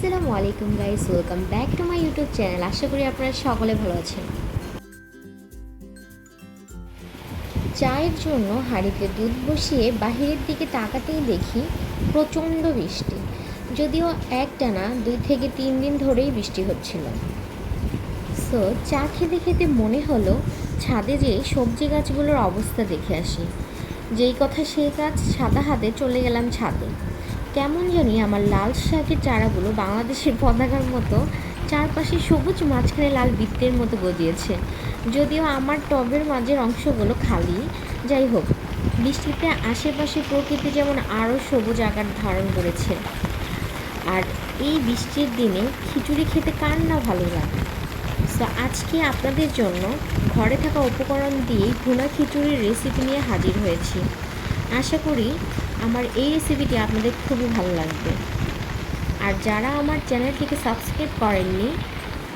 আসসালামু আলাইকুম guys welcome back to my YouTube channel আশা করি আপনারা সকলে ভালো আছেন। চায়ের জন্য হাঁড়িতে দুধ বসিয়ে বাহিরের দিকে তাকাতেই দেখি প্রচণ্ড বৃষ্টি। যদিও একটানা দুই থেকে তিন দিন ধরেই বৃষ্টি হচ্ছিল। সো চা খেতে খেতে মনে হলো ছাদে যেয়ে সবজি গাছগুলোর অবস্থা দেখে আসি। যেই কথা সেই কাজ সাদা হাতে চলে গেলাম ছাদে। কেমন জানি আমার লাল শাকের চারাগুলো বাংলাদেশের পতাকার মতো চারপাশে সবুজ মাঝখানে লাল বৃত্তের মতো গজিয়েছে। যদিও আমার টবের মাঝের অংশগুলো খালি। যাই হোক, বৃষ্টিতে আশেপাশে প্রকৃতি যেমন আরও সবুজ আকার ধারণ করেছে। আর এই বৃষ্টির দিনে খিচুড়ি খেতে কার না ভালো লাগে? তো আজকে আপনাদের জন্য ঘরে থাকা উপকরণ দিয়ে ভুনা খিচুড়ির রেসিপি নিয়ে হাজির হয়েছি। আশা করি আমার এই রেসিপিটি আপনাদের খুবই ভালো লাগবে। আর যারা আমার চ্যানেলটিকে সাবস্ক্রাইব করেননি,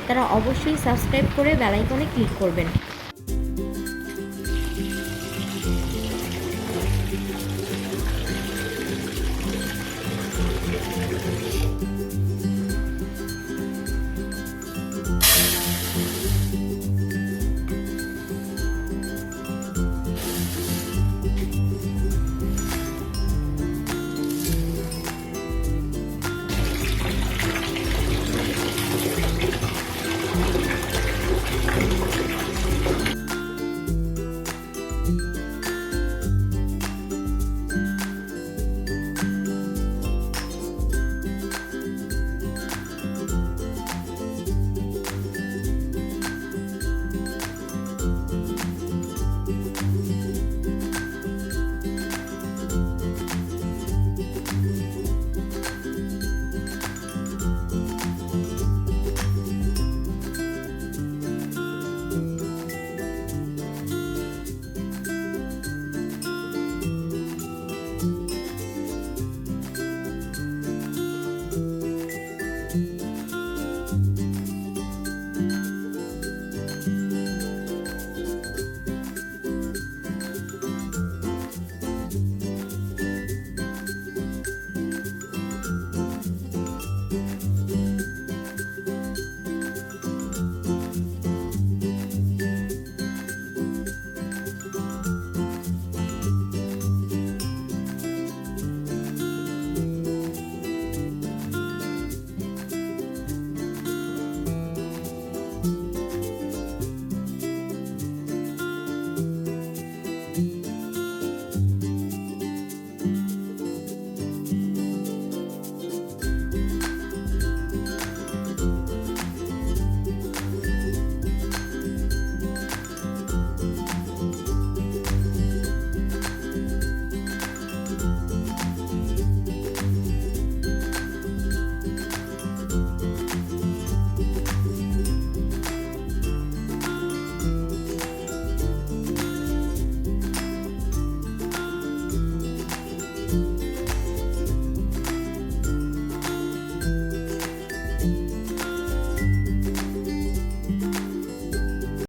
তারা অবশ্যই সাবস্ক্রাইব করে বেলাইকনে ক্লিক করবেন।